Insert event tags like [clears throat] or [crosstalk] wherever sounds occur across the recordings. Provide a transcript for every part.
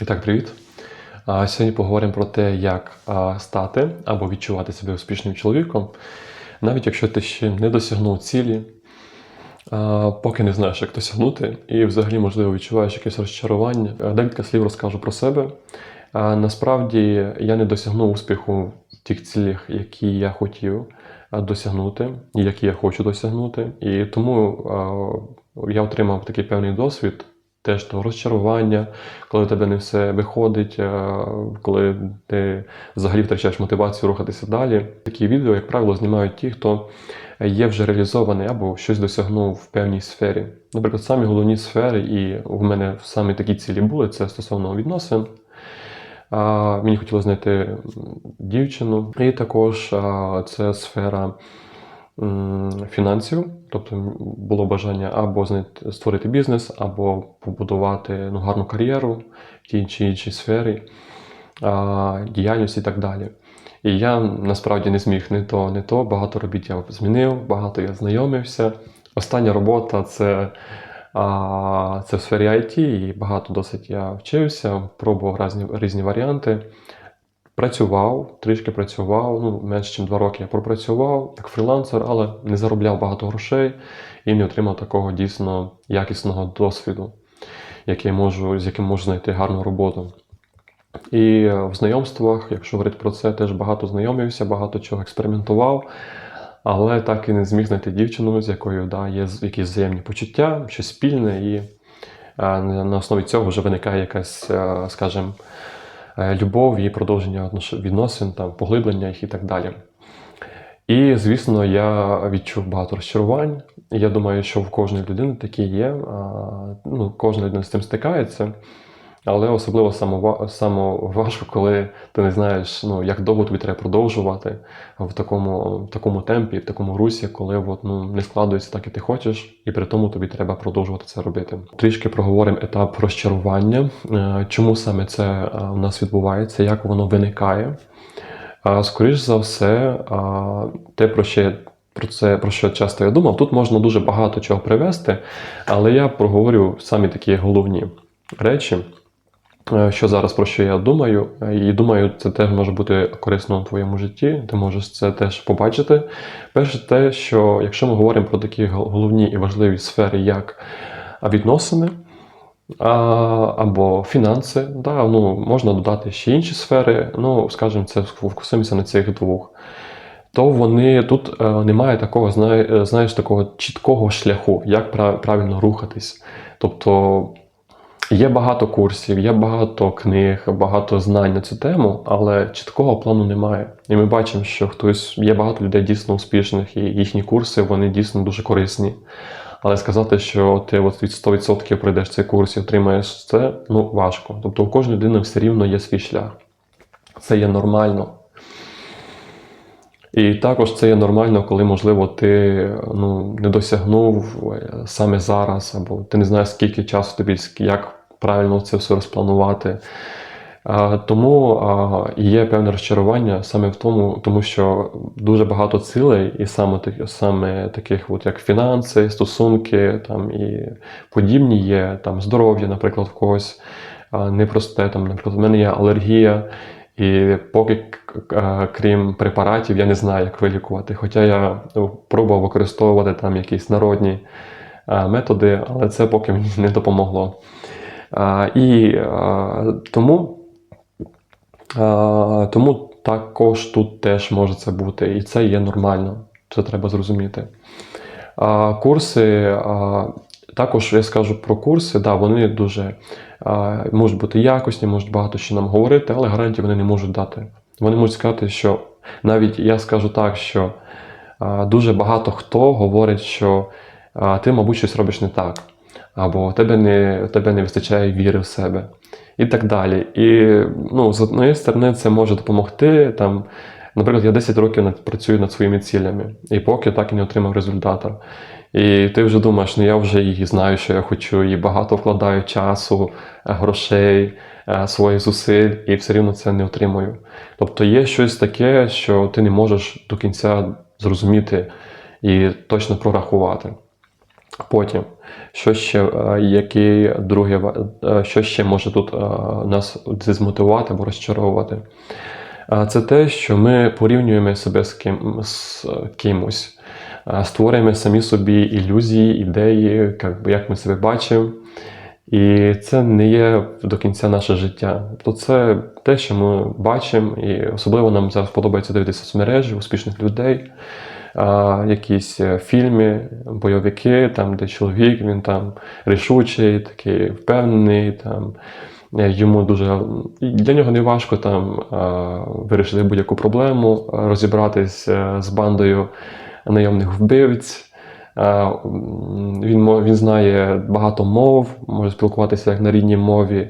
І так, привіт. Сьогодні поговоримо про те, як стати або відчувати себе успішним чоловіком, навіть якщо ти ще не досягнув цілі, поки не знаєш, як досягнути, і взагалі, можливо, відчуваєш якесь розчарування. Декілька слів розкажу про себе. Насправді я не досягнув успіху в тих цілях, які я хотів досягнути, і які я хочу досягнути. І тому я отримав такий певний досвід теж того розчарування, коли в тебе не все виходить, е, коли ти взагалі втрачаєш мотивацію рухатися далі. Такі відео, як правило, знімають ті, хто є вже реалізований або щось досягнув в певній сфері. Наприклад, самі головні сфери, і в мене саме такі цілі були це стосовно відносин. Мені хотілося знайти дівчину, і також це сфера фінансів, тобто було бажання або створити бізнес, або побудувати ну, гарну кар'єру в тій чи іншій сфері, а, діяльності і так далі. І я насправді не зміг не то, не то. Багато робіт я змінив, багато я знайомився. Остання робота це, а, це в сфері IT, і багато досить я вчився, пробував різні, різні варіанти. Працював, трішки працював, ну, менше ніж два роки я пропрацював як фрілансер, але не заробляв багато грошей і не отримав такого дійсно якісного досвіду, який можу, з яким можу знайти гарну роботу. І в знайомствах, якщо говорити про це, теж багато знайомився, багато чого експериментував, але так і не зміг знайти дівчину, з якою да, є якісь взаємні почуття, щось спільне, і е, на основі цього вже виникає якась, е, скажімо, е, любов і продовження відносин, там, поглиблення їх і так далі. І, звісно, я відчув багато розчарувань. Я думаю, що в кожної людини такі є. Ну, кожна людина з цим стикається. Але особливо само, само важко, коли ти не знаєш, ну, як довго тобі треба продовжувати в такому, в такому темпі, в такому русі, коли от, ну, не складується так, як ти хочеш, і при тому тобі треба продовжувати це робити. Трішки проговоримо етап розчарування, е, чому саме це е, у нас відбувається, як воно виникає. Скоріш за все, те, про що, про це, про що часто я думав, тут можна дуже багато чого привести, але я проговорю самі такі головні речі, е, що зараз про що я думаю, е, і думаю, це теж може бути корисно в твоєму житті, ти можеш це теж побачити. Перше, те, що якщо ми говоримо про такі головні і важливі сфери, як відносини, або фінанси, да, ну, можна додати ще інші сфери, ну, скажімо, це фокусуємося на цих двох. То вони тут е, немає такого, знає- е, знаєш, такого чіткого шляху, як правильно рухатись. Тобто є багато курсів, є багато книг, багато знань на цю тему, але чіткого плану немає. І ми бачимо, що хтось є багато людей дійсно успішних, і їхні курси вони дійсно дуже корисні. Але сказати, що ти от від 100% пройдеш цей курс і отримаєш це, ну важко. Тобто у кожної людини все рівно є свій шлях. Це є нормально. І також це є нормально, коли, можливо, ти ну, не досягнув е, саме зараз, або ти не знаєш, скільки часу тобі, як правильно це все розпланувати. Тому є певне розчарування саме в тому, тому що дуже багато цілей, і саме, так- саме таких, от як фінанси, стосунки там, і подібні є, там здоров'я, наприклад, в когось непросте. Там, наприклад, в мене є алергія, і поки крім препаратів я не знаю, як вилікувати. Хоча я ну, пробував використовувати там якісь народні методи, але це поки мені не допомогло. І тому, тому також тут теж може це бути, і це є нормально. Це треба зрозуміти. Курси, також я скажу про курси, да, вони дуже можуть бути якісні, можуть багато що нам говорити, але гарантії вони не можуть дати. Вони можуть сказати, що навіть я скажу так, що дуже багато хто говорить, що ти, мабуть, щось робиш не так, або тебе не, тебе не вистачає віри в себе, і так далі. І ну, з однієї сторони, це може допомогти. Там, наприклад, я 10 років працюю над своїми цілями, і поки так і не отримав результату. І ти вже думаєш, ну я вже її знаю, що я хочу, і багато вкладаю часу, е, грошей, е, своїх зусиль, і все рівно це не отримую. Тобто є щось таке, що ти не можеш до кінця зрозуміти і точно прорахувати. Потім, що ще, е, який е, що ще може тут нас дезмотивувати або розчаровувати? Це те, що ми порівнюємо себе з, ким, з кимось, створюємо самі собі ілюзії, ідеї, як, ми себе бачимо. І це не є до кінця наше життя. Тобто це те, що ми бачимо, і особливо нам зараз подобається дивитися соцмережі, успішних людей, а, якісь е, фільми, бойовики, там, де чоловік він там рішучий, такий впевнений, там, е, йому дуже для нього не важко там вирішити будь-яку проблему, розібратись е, з бандою найомних вбивць. Він, він знає багато мов, може спілкуватися як на рідній мові,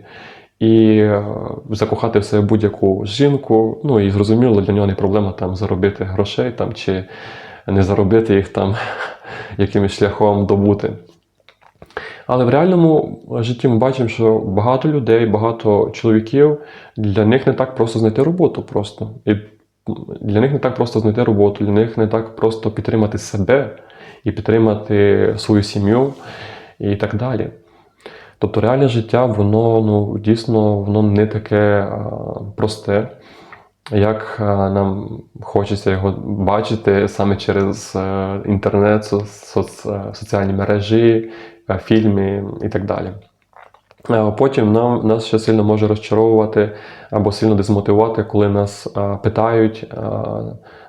і е, закохати в себе будь-яку жінку. Ну і зрозуміло, для нього не проблема там заробити грошей там, чи не заробити їх там [laughs] якимось шляхом добути. Але в реальному житті ми бачимо, що багато людей, багато чоловіків, для них не так просто знайти роботу просто. І для них не так просто знайти роботу, для них не так просто підтримати себе і підтримати свою сім'ю і так далі. Тобто реальне життя, воно ну, дійсно воно не таке просте, як нам хочеться його бачити саме через е, інтернет, соц, е, соціальні мережі, е, фільми і так далі. Потім нам, нас ще сильно може розчаровувати або сильно дезмотивувати, коли нас а, питають а,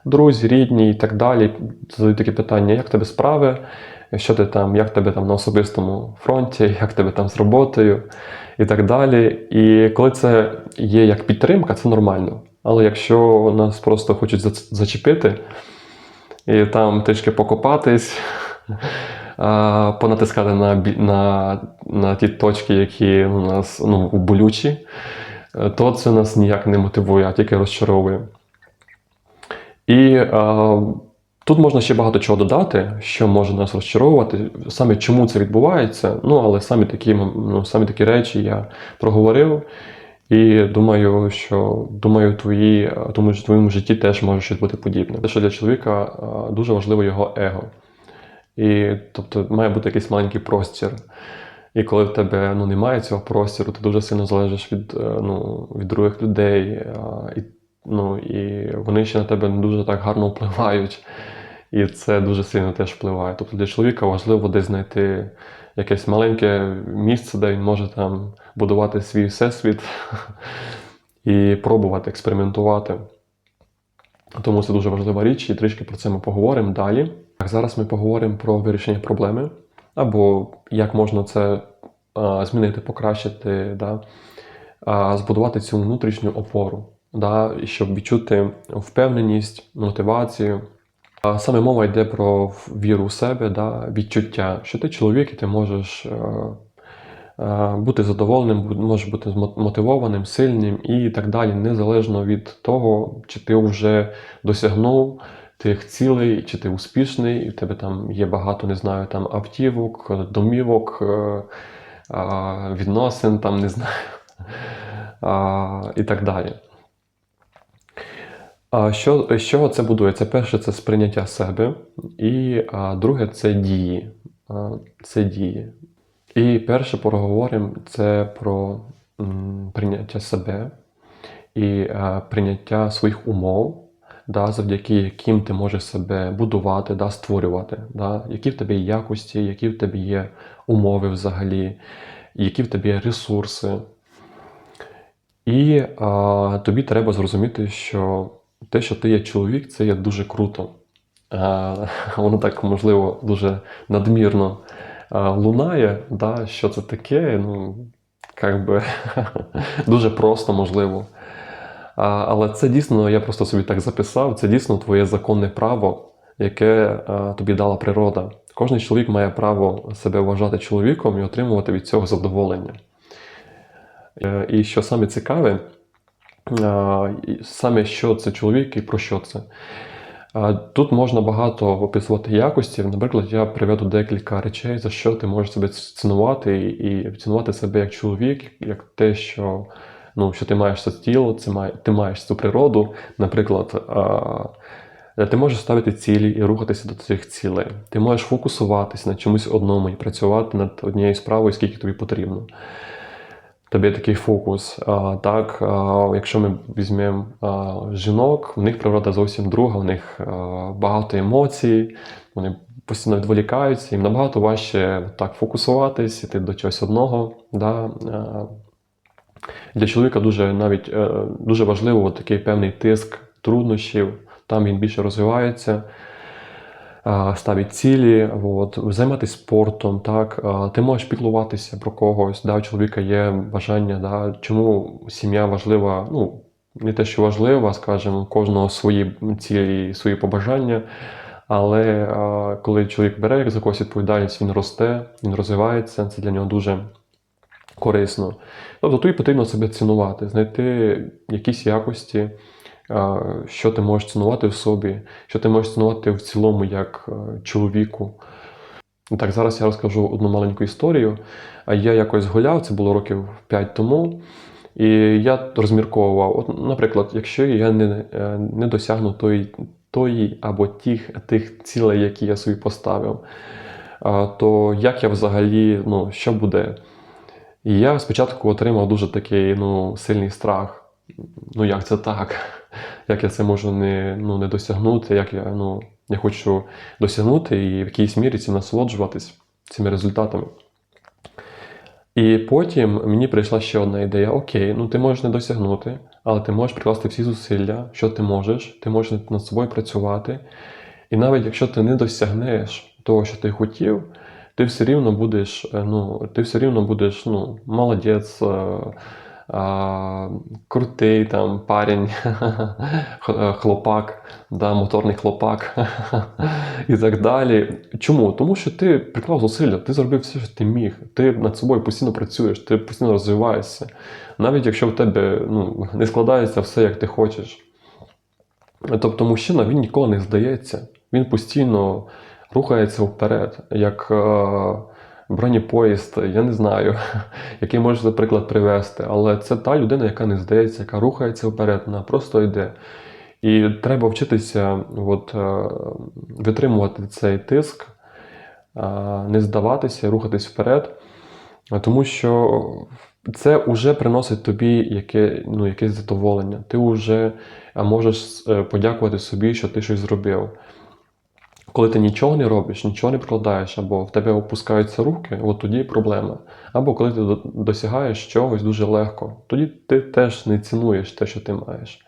друзі, рідні і так далі. Задають такі питання, як тебе справи, що ти там, як тебе там на особистому фронті, як тебе там з роботою і так далі. І коли це є як підтримка, це нормально. Але якщо нас просто хочуть зачепити і там трішки покопатись, понатискати на, на, на ті точки, які у нас ну, болючі, то це нас ніяк не мотивує, а тільки розчаровує. І а, тут можна ще багато чого додати, що може нас розчаровувати, саме чому це відбувається. Ну, але самі такі, ну, самі такі речі я проговорив. І думаю, що думаю, твої, тому що в твоєму житті теж може щось бути подібне. Те, що для чоловіка дуже важливо його его. І тобто має бути якийсь маленький простір. І коли в тебе ну, немає цього простору, ти дуже сильно залежиш від, е, ну, від других людей, і, ну, і вони ще на тебе не дуже так гарно впливають. І це дуже сильно теж впливає. Тобто для чоловіка важливо десь знайти якесь маленьке місце, де він може там будувати свій всесвіт [laughs] і пробувати експериментувати. Тому це дуже важлива річ, і трішки про це ми поговоримо далі. Зараз ми поговоримо про вирішення проблеми, або як можна це змінити, покращити, да? збудувати цю внутрішню опору, да? щоб відчути впевненість, мотивацію. Саме мова йде про віру в себе, да? відчуття, що ти чоловік і ти можеш е, е, бути задоволеним, можеш бути мотивованим, сильним і так далі, незалежно від того, чи ти вже досягнув тих цілей, чи ти успішний, і в тебе там є багато, не знаю, там автівок, домівок, е, відносин, там не знаю, [laughs] і так далі. Що, з чого це будується? Перше, це сприйняття себе, і друге це дії. Це дії. І перше поговоримо це про прийняття себе і а, прийняття своїх умов, да, завдяки яким ти можеш себе будувати, да, створювати, да, які в тебе є якості, які в тебе є умови взагалі, які в тебе є ресурси. І а, тобі треба зрозуміти, що те, що ти є чоловік, це є дуже круто. А, воно так, можливо, дуже надмірно а, лунає, да, що це таке, ну, як би, [laughs] дуже просто, можливо. Але це дійсно, я просто собі так записав, це дійсно твоє законне право, яке тобі дала природа. Кожен чоловік має право себе вважати чоловіком і отримувати від цього задоволення. Е, І що саме цікаве, саме що це чоловік і про що це. Тут можна багато описувати якості. Наприклад, я приведу декілька речей, за що ти можеш себе цінувати і цінувати себе як чоловік, як те, що, ну, що ти маєш це тіло, це має, ти маєш цю природу. Наприклад, Е, Ти можеш ставити цілі і рухатися до цих цілей. Ти можеш фокусуватися на чомусь одному і працювати над однією справою, скільки тобі потрібно. Тобі такий фокус. А, так, а, якщо ми візьмемо а, жінок, в них природа зовсім друга, в них а, багато емоцій, вони постійно відволікаються, їм набагато важче так фокусуватись, іти до чогось одного. Да? Для чоловіка дуже навіть е, дуже важливо такий певний тиск труднощів, там він більше розвивається, ставить цілі, от, займатися спортом, так, ти можеш піклуватися про когось, да, у чоловіка є бажання, да, чому сім'я важлива, ну, не те, що важлива, скажімо, у кожного свої цілі, свої побажання. Але коли чоловік бере за когось відповідальність, він росте, він розвивається, це для нього дуже корисно. Тобто тобі потрібно себе цінувати, знайти якісь якості, що ти можеш цінувати в собі, що ти можеш цінувати в цілому як е, чоловіку. Так, зараз я розкажу одну маленьку історію. Я якось гуляв, це було років 5 тому. І я розмірковував, от, наприклад, якщо я не, е, не досягну тої, тої або тих, тих цілей, які я собі поставив, то як я взагалі, ну, що буде? І я спочатку отримав дуже такий ну, сильний страх. Ну, як це так? [laughs] Як я це можу не, ну, не досягнути, як я, ну, я хочу досягнути і в якійсь мірі цим насолоджуватись цими результатами. І потім мені прийшла ще одна ідея: окей, ну ти можеш не досягнути, але ти можеш прикласти всі зусилля, що ти можеш, ти можеш над собою працювати. І навіть якщо ти не досягнеш того, що ти хотів, ти все рівно будеш, е, ну, ти все рівно будеш ну, молодець, е, крутий там парень, [laughs] е, хлопак, да, моторний хлопак [laughs] і так далі. Чому? Тому що ти приклав зусилля, ти зробив все, що ти міг. Ти над собою постійно працюєш, ти постійно розвиваєшся. Навіть якщо в тебе ну, не складається все, як ти хочеш. Тобто мужчина він ніколи не здається, він постійно рухається вперед, як е, бронепоїзд, я не знаю, [laughs] який можете приклад привести, але це та людина, яка не здається, яка рухається вперед, вона просто йде. І треба вчитися от, е, витримувати цей тиск, е, не здаватися, рухатись вперед, тому що це вже приносить тобі яке, ну, якесь задоволення. Ти вже можеш подякувати собі, що ти щось зробив. Коли ти нічого не робиш, нічого не прикладаєш, або в тебе опускаються руки, от тоді проблема. Або коли ти досягаєш чогось дуже легко, тоді ти теж не цінуєш те, що ти маєш.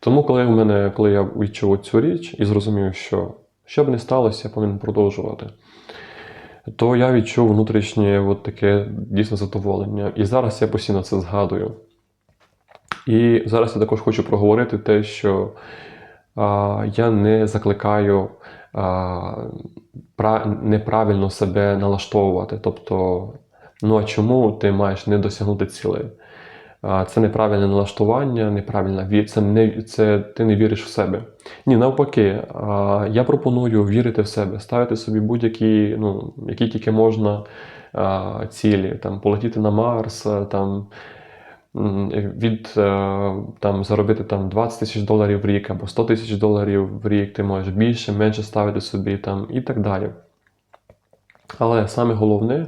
Тому, коли в мене, коли я відчув цю річ і зрозумів, що що б не сталося, я повинен продовжувати, то я відчув внутрішнє от таке дійсно задоволення. І зараз я постійно це згадую. І зараз я також хочу проговорити те, що а, я не закликаю неправильно себе налаштовувати. Тобто, ну а чому ти маєш не досягнути цілей? Це неправильне налаштування, неправильна ві... це не це ти не віриш в себе. Ні, навпаки, я пропоную вірити в себе, ставити собі будь-які, ну, які тільки можна цілі, там полетіти на Марс, там від е, там заробити там 20 тисяч доларів в рік або 100 тисяч доларів в рік, ти можеш більше, менше ставити собі там і так далі. Але саме головне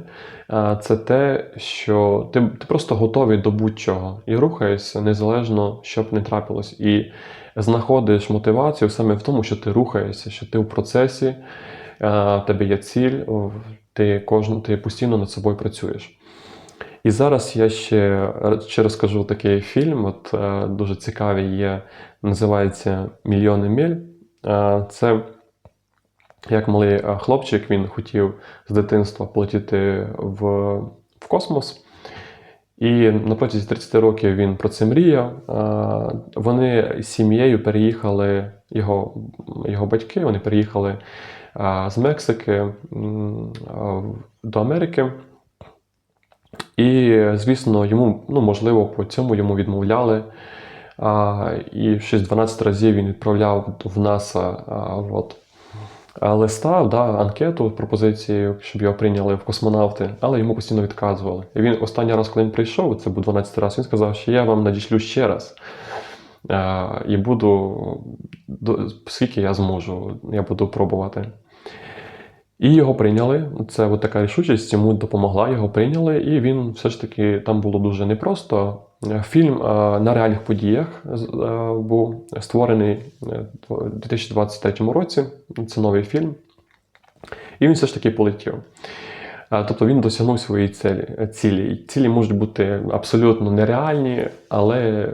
це те, що ти, ти просто готовий до будь-чого і рухаєшся незалежно, що б не трапилось. І знаходиш мотивацію саме в тому, що ти рухаєшся, що ти в процесі, в тебе є ціль, ти, кожен, ти постійно над собою працюєш. І зараз я ще, ще розкажу такий фільм, от е, дуже цікавий є, називається Мільйони миль. Е, Це як малий е, хлопчик, він хотів з дитинства полетіти в, в космос. І на протязі 30 років він про це мріяв. Е, Вони з сім'єю переїхали, його, його батьки вони переїхали е, з Мексики е, до Америки. І, звісно, йому, ну, можливо, по цьому йому відмовляли. А, і щось 12 разів він відправляв в НАСА а, от, листа, да, анкету, пропозицію, щоб його прийняли в космонавти, але йому постійно відказували. І він останній раз, коли він прийшов, це був 12 раз, він сказав, що я вам надішлю ще раз. і буду до- скільки я зможу, я буду пробувати. І його прийняли. Це от така рішучість йому допомогла, його прийняли, і він все ж таки там було дуже непросто. Е, Фільм е, на реальних подіях е, був створений у 2023 році. Це новий фільм. І він все ж таки полетів. Тобто він досягнув своєї цілі. цілі. Цілі можуть бути абсолютно нереальні, але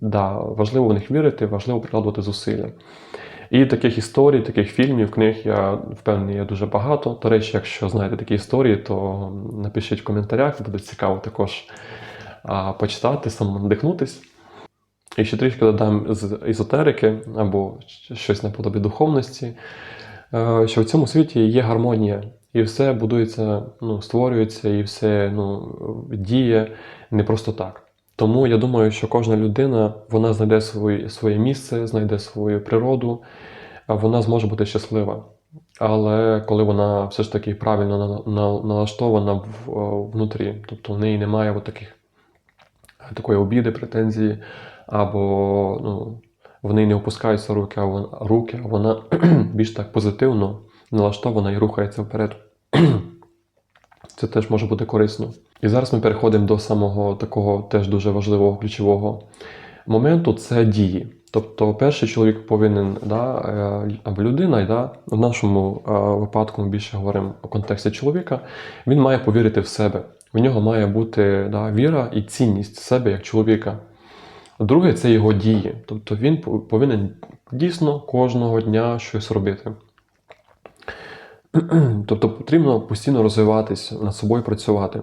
да, важливо в них вірити, важливо прикладувати зусилля. І таких історій, таких фільмів, книг, я впевнений, є дуже багато. До речі, якщо знаєте такі історії, то напишіть в коментарях, буде цікаво також а, почитати, самонадихнутись. І ще трішки додам з езотерики або щось наподобі духовності, е, що в цьому світі є гармонія, і все будується, ну, створюється, і все ну, діє не просто так. Тому я думаю, що кожна людина вона знайде своє, своє місце, знайде свою природу, вона зможе бути щаслива. Але коли вона все ж таки правильно на- на- налаштована внутрі, тобто в неї немає от таких, такої обіди, претензії, або ну, неї не опускаються руки, а вона, руки, а вона [clears throat] більш так позитивно налаштована і рухається вперед. [clears throat] Це теж може бути корисно. І зараз ми переходимо до самого такого теж дуже важливого ключового моменту це дії. Тобто, перший чоловік повинен, да, е, або людина, да, в нашому е, випадку ми більше говоримо у контексті чоловіка, він має повірити в себе. В нього має бути да, віра і цінність в себе як чоловіка. Друге це його дії. Тобто він повинен дійсно кожного дня щось робити. [clears throat] Тобто потрібно постійно розвиватися, над собою працювати.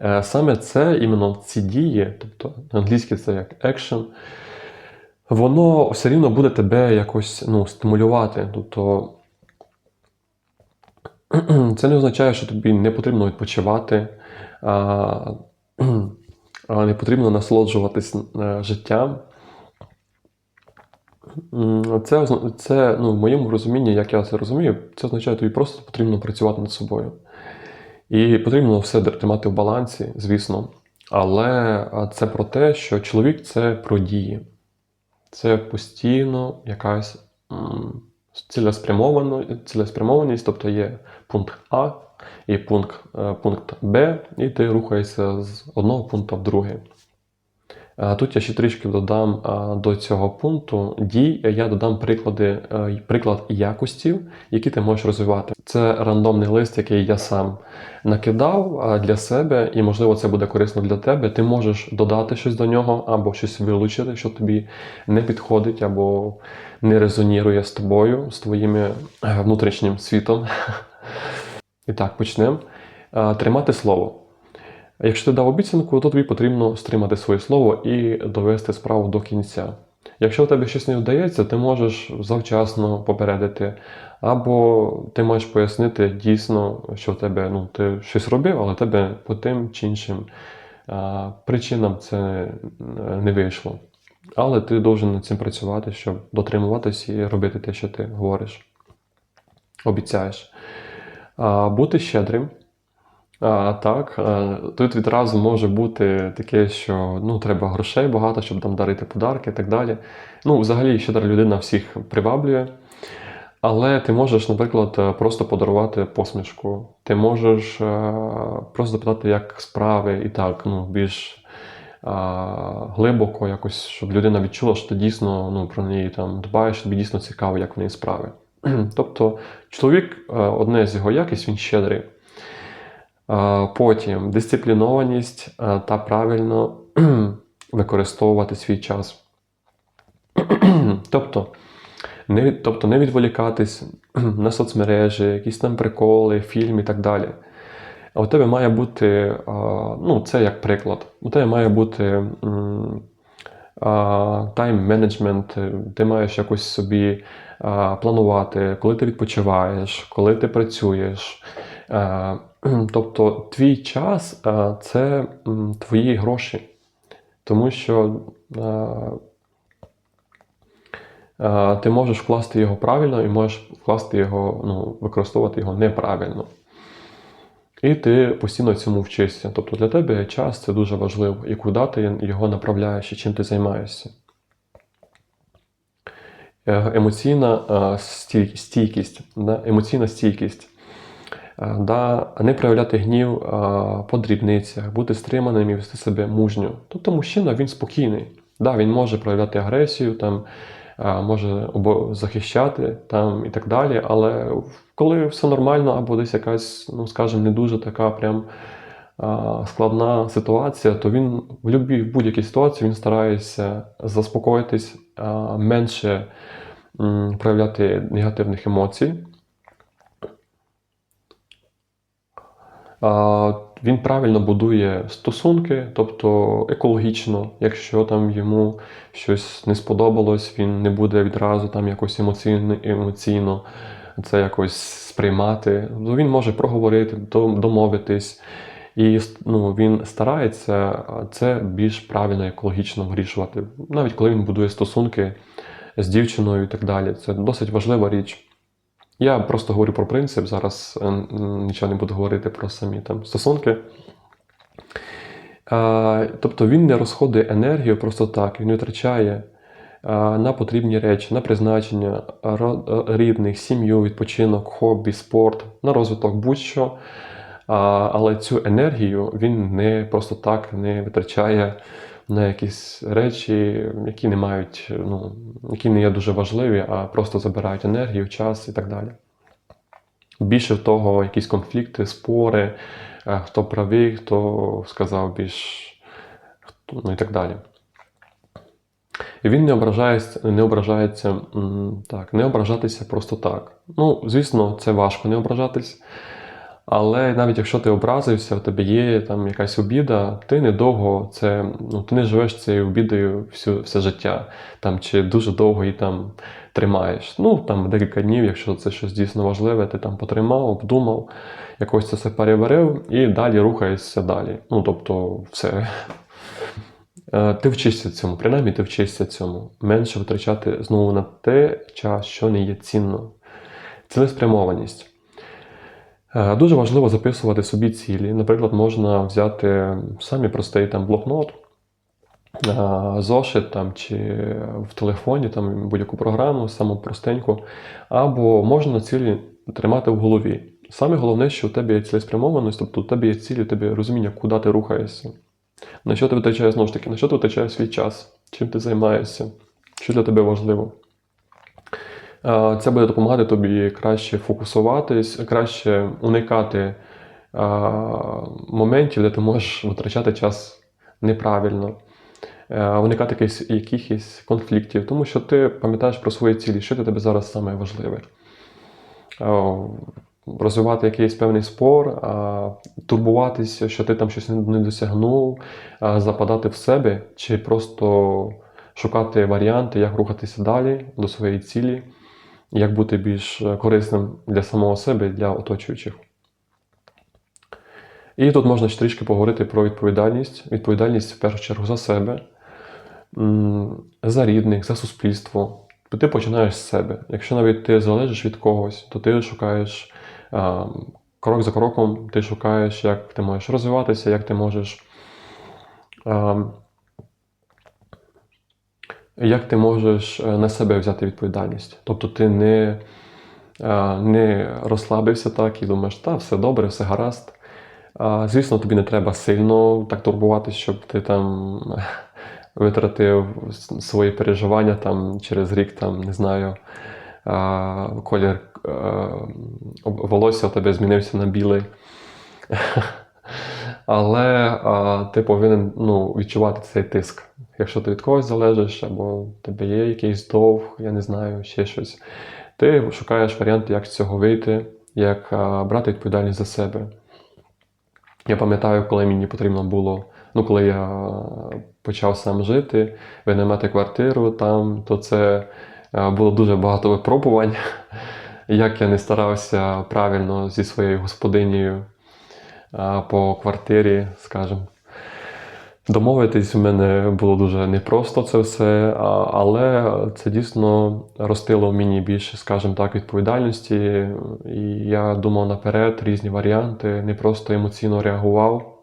Е, Саме це, іменно ці дії, тобто англійське це як action, воно все рівно буде тебе якось ну, стимулювати. Тобто [clears throat] це не означає, що тобі не потрібно відпочивати, [clears throat] не потрібно насолоджуватись е, життям. Це, це ну, в моєму розумінні, як я це розумію, це означає, тобі просто потрібно працювати над собою. І потрібно все тримати в балансі, звісно. Але це про те, що чоловік це про дії. Це постійно якась цілеспрямованість, тобто є пункт А і пункт, е, пункт Б, і ти рухаєшся з одного пункту в другий. А Тут я ще трішки додам до цього пункту дій. Я додам приклади, е, приклад якостів, які ти можеш розвивати. Це рандомний лист, який я сам накидав для себе, і можливо це буде корисно для тебе. Ти можеш додати щось до нього, або щось вилучити, що тобі не підходить, або не резонірує з тобою, з твоїм е, внутрішнім світом. [laughs] І так, почнемо. Тримати слово. Якщо ти дав обіцянку, то тобі потрібно стримати своє слово і довести справу до кінця. Якщо в тебе щось не вдається, ти можеш завчасно попередити, або ти маєш пояснити дійсно, що в тебе ну, ти щось робив, але тебе по тим чи іншим а, причинам це е, не вийшло. Але ти должен над цим працювати, щоб дотримуватись і робити те, що ти говориш, обіцяєш. А, бути щедрим. А, так, е, тут відразу може бути таке, що ну, треба грошей багато, щоб там дарити подарки і так далі. Ну, взагалі, щедра людина всіх приваблює. Але ти можеш, наприклад, е, просто подарувати посмішку. Ти можеш е, просто запитати, як справи, і так, ну, більш глибоко, якось, щоб людина відчула, що ти дійсно ну, про неї там дбаєш, тобі дійсно цікаво, як в неї справи. [clears throat] Тобто, чоловік, одне з його якість, він щедрий. Потім дисциплінованість та правильно [clears throat] використовувати свій час. [clears throat] Тобто не, тобто не відволікатись [clears throat] на соцмережі, якісь там приколи, фільм і так далі. А у тебе має бути, ну, це як приклад, у тебе має бути тайм-менеджмент, ти маєш якось собі планувати, коли ти відпочиваєш, коли ти працюєш. [clears throat] Тобто твій час це твої гроші. Тому що а, а, ти можеш вкласти його правильно і можеш вкласти його, ну, використовувати його неправильно. І ти постійно цьому вчишся. Тобто для тебе час це дуже важливо, і куди ти його направляєш, і чим ти займаєшся. е, емоційна е, стійкість, емоційна стійкість. Е, Да, не проявляти гнів е, по дрібницях, бути стриманим і вести себе мужньо. Тобто мужчина він спокійний. Да, він може проявляти агресію, там, е, може обо- захищати там, і так далі. Але коли все нормально, або десь якась, ну скажімо, не дуже така прям складна ситуація, то він в будь-якій ситуації він старається заспокоїтись, менше проявляти негативних емоцій. Він правильно будує стосунки, тобто екологічно, якщо там йому щось не сподобалось, він не буде відразу там якось емоційно, емоційно це якось сприймати. Ну, Він може проговорити, домовитись. І ну, він старається це більш правильно екологічно вирішувати, навіть коли він будує стосунки з дівчиною і так далі. Це досить важлива річ. Я просто говорю про принцип, зараз е, нічого не буду говорити про самі там стосунки. Тобто він не розходує енергію просто так, він витрачає на потрібні речі, на призначення е, рідних, сім'ю, відпочинок, хобі, спорт, на розвиток будь-що. Але цю енергію він не просто так не витрачає на якісь речі, які не мають, ну, які не є дуже важливі, а просто забирають енергію, час і так далі. Більше того, якісь конфлікти, спори, е, хто правий, хто сказав більш, ну і так далі. І він не ображається, не ображається так, не ображатися просто так. Ну, звісно, це важко не ображатись. Але навіть якщо ти образився, в тебе є там якась обіда, ти недовго це, ну, ти не живеш цією обідою всю, все життя, там, чи дуже довго її там тримаєш. Ну, там декілька днів, якщо це щось дійсно важливе, ти там потримав, обдумав, якось це все переварив і далі рухаєшся далі. Ну, тобто, все. Е, Ти вчишся цьому, принаймні ти вчишся цьому. Менше витрачати знову на те час, що не є цінно. Цілеспрямованість. Е, Дуже важливо записувати собі цілі. Наприклад, можна взяти самі простий там блокнот, е, зошит там, чи в телефоні там, будь-яку програму, саму простеньку, або можна цілі тримати в голові. Саме головне, що у тебе є цілеспрямованість, тобто у тебе є цілі, у тебе є розуміння, куди ти рухаєшся. На що ти витрачаєш знову ж таки, на що ти витрачаєш свій час, чим ти займаєшся, що для тебе важливо. Е, Це буде допомагати тобі краще фокусуватись, краще уникати е, моментів, де ти можеш витрачати час неправильно, е, уникати якихось, якихось конфліктів, тому що ти пам'ятаєш про свої цілі, що для тебе зараз саме важливе. Розвивати якийсь певний спор, турбуватися, що ти там щось не досягнув, западати в себе, чи просто шукати варіанти, як рухатися далі до своєї цілі, як бути більш е, корисним для самого себе і для оточуючих. І тут можна ще трішки поговорити про відповідальність. Відповідальність в першу чергу за себе, за рідних, за суспільство. Ти починаєш з себе. Якщо навіть ти залежиш від когось, то ти шукаєш крок за кроком, ти шукаєш, як ти можеш розвиватися, як ти можеш. Як ти можеш е, на себе взяти відповідальність? Тобто ти не, е, не розслабився так і думаєш, та все добре, все гаразд. Звісно, тобі не треба сильно так турбуватися, щоб ти там витратив свої переживання там через рік, там, не знаю, колір е, волосся у тебе змінився на білий. [laughs] Але а, ти повинен ну, відчувати цей тиск. Якщо ти від когось залежиш, або тебе є якийсь довг, я не знаю, ще щось, ти шукаєш варіанти, як з цього вийти, як а, брати відповідальність за себе. Я пам'ятаю, коли мені потрібно було, ну коли я почав сам жити, винаймати квартиру там, то це було дуже багато випробувань. [laughs] Як я не старався правильно зі своєю господинею по квартирі, скажімо. Домовитись в мене було дуже непросто це все, але це дійсно ростило в мені більше, скажімо так, відповідальності. І я думав наперед різні варіанти, не просто емоційно реагував.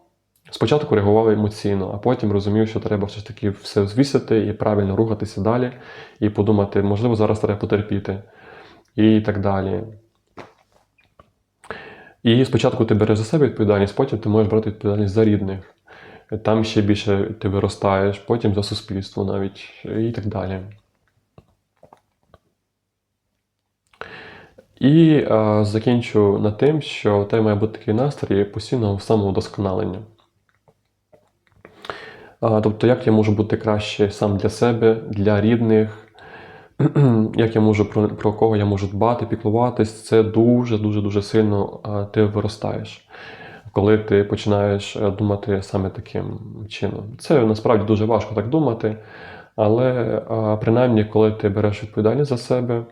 Спочатку реагував емоційно, а потім розумів, що треба все ж таки все взвісити і правильно рухатися далі, і подумати, можливо, зараз треба потерпіти, і так далі. І спочатку ти береш за себе відповідальність, потім ти можеш брати відповідальність за рідних. Там ще більше ти виростаєш, потім за суспільство навіть і так далі. І е, закінчу на тим, що в тебе має бути такий настрій постійного самовдосконалення. А, Тобто, як я можу бути краще сам для себе, для рідних, [clears throat] як я можу про, про кого я можу дбати, піклуватись, це дуже дуже сильно ти виростаєш, коли ти починаєш е, думати саме таким чином. Це насправді дуже важко так думати, але принаймні, коли ти береш відповідальність за себе,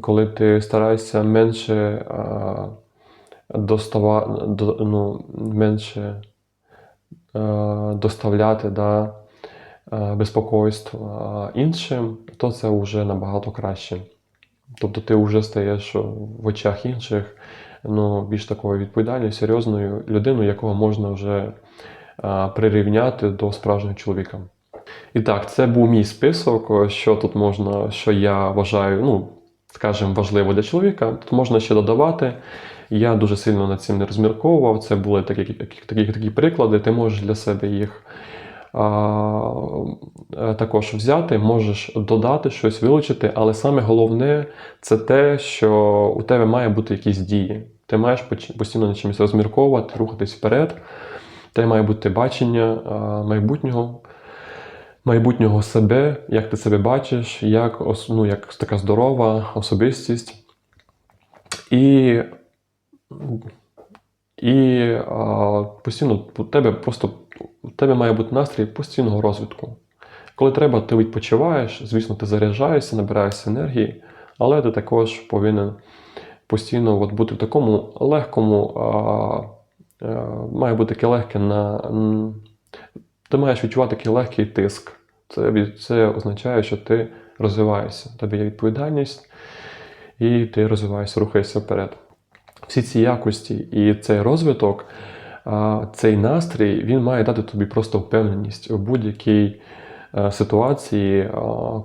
коли ти стараєшся менше достава, до, ну, менше доставляти да, е, е, іншим, то це вже набагато краще. Тобто ти вже стаєш в очах інших ну, більш такою відповідальною, серйозною людиною, якого можна вже е, прирівняти до справжнього чоловіка. І так, це був мій список, що тут можна, що я вважаю, ну, скажімо, важливо для чоловіка. Тут можна ще додавати. Я дуже сильно над цим не розмірковував. Це були такі такі, такі приклади. Ти можеш для себе їх також взяти, можеш додати щось, вилучити, але саме головне це те, що у тебе має бути якісь дії. Ти маєш постійно над чимось розмірковувати, рухатись вперед. Те має бути бачення майбутнього. Майбутнього себе, як ти себе бачиш, як ну, як така здорова особистість. І і постійно у тебе просто у тебе має бути настрій постійного розвитку. Коли треба, ти відпочиваєш, звісно, ти заряджаєшся, набираєшся енергії, але ти також повинен постійно от бути в такому легкому, а, а, має бути таке легке на. Ти маєш відчувати такий легкий тиск. Це, Це означає, що ти розвиваєшся. Тобі є відповідальність, і ти розвиваєшся, рухаєшся вперед всі ці якості і цей розвиток, цей настрій, він має дати тобі просто впевненість у будь-якій е, ситуації,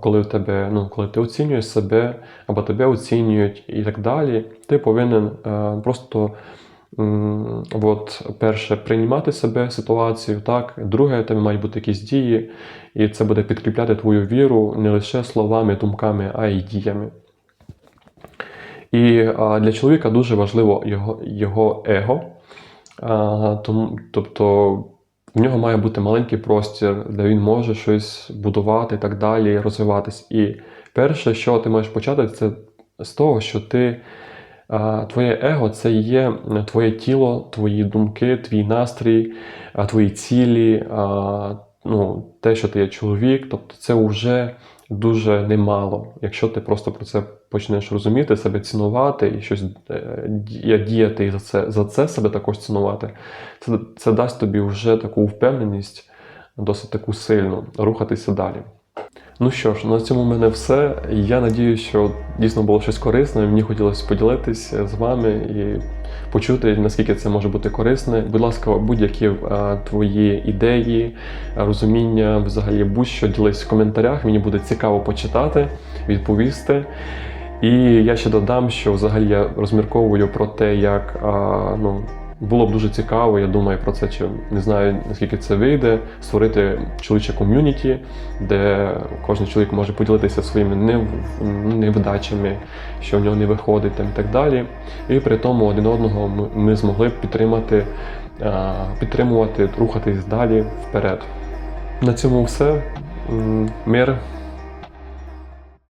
коли в тебе, ну, коли ти оцінюєш себе, або тебе оцінюють і так далі. Ти повинен е, просто. От, перше, приймати себе ситуацію, так. Друге, тебе мають бути якісь дії, і це буде підкріпляти твою віру не лише словами, думками, а й діями. І для чоловіка дуже важливо його його его. Тобто в нього має бути маленький простір, де він може щось будувати і так далі, розвиватись. І перше, що ти можеш почати, це з того, що ти. Твоє его це є твоє тіло, твої думки, твій настрій, твої цілі, ну, те, що ти є чоловік. Тобто це вже дуже немало, якщо ти просто про це почнеш розуміти, себе цінувати і щось е, діяти і за це за це себе також цінувати, це, це дасть тобі вже таку впевненість, досить таку сильну, рухатися далі. Ну що ж, на цьому в мене все. Я надію, що дійсно було щось корисне. Мені хотілося поділитися з вами і почути, наскільки це може бути корисне. Будь ласка, будь-які а, твої ідеї, розуміння, взагалі будь-що ділись в коментарях. Мені буде цікаво почитати, відповісти. І я ще додам, що взагалі я розмірковую про те, як а, ну. Було б дуже цікаво, я думаю про це, чи не знаю наскільки це вийде, створити чоловіче ком'юніті, де кожен чоловік може поділитися своїми невдачами, що в нього не виходить там і так далі. І при тому один одного ми змогли б підтримати, підтримувати, рухатись далі вперед. На цьому все. Мир.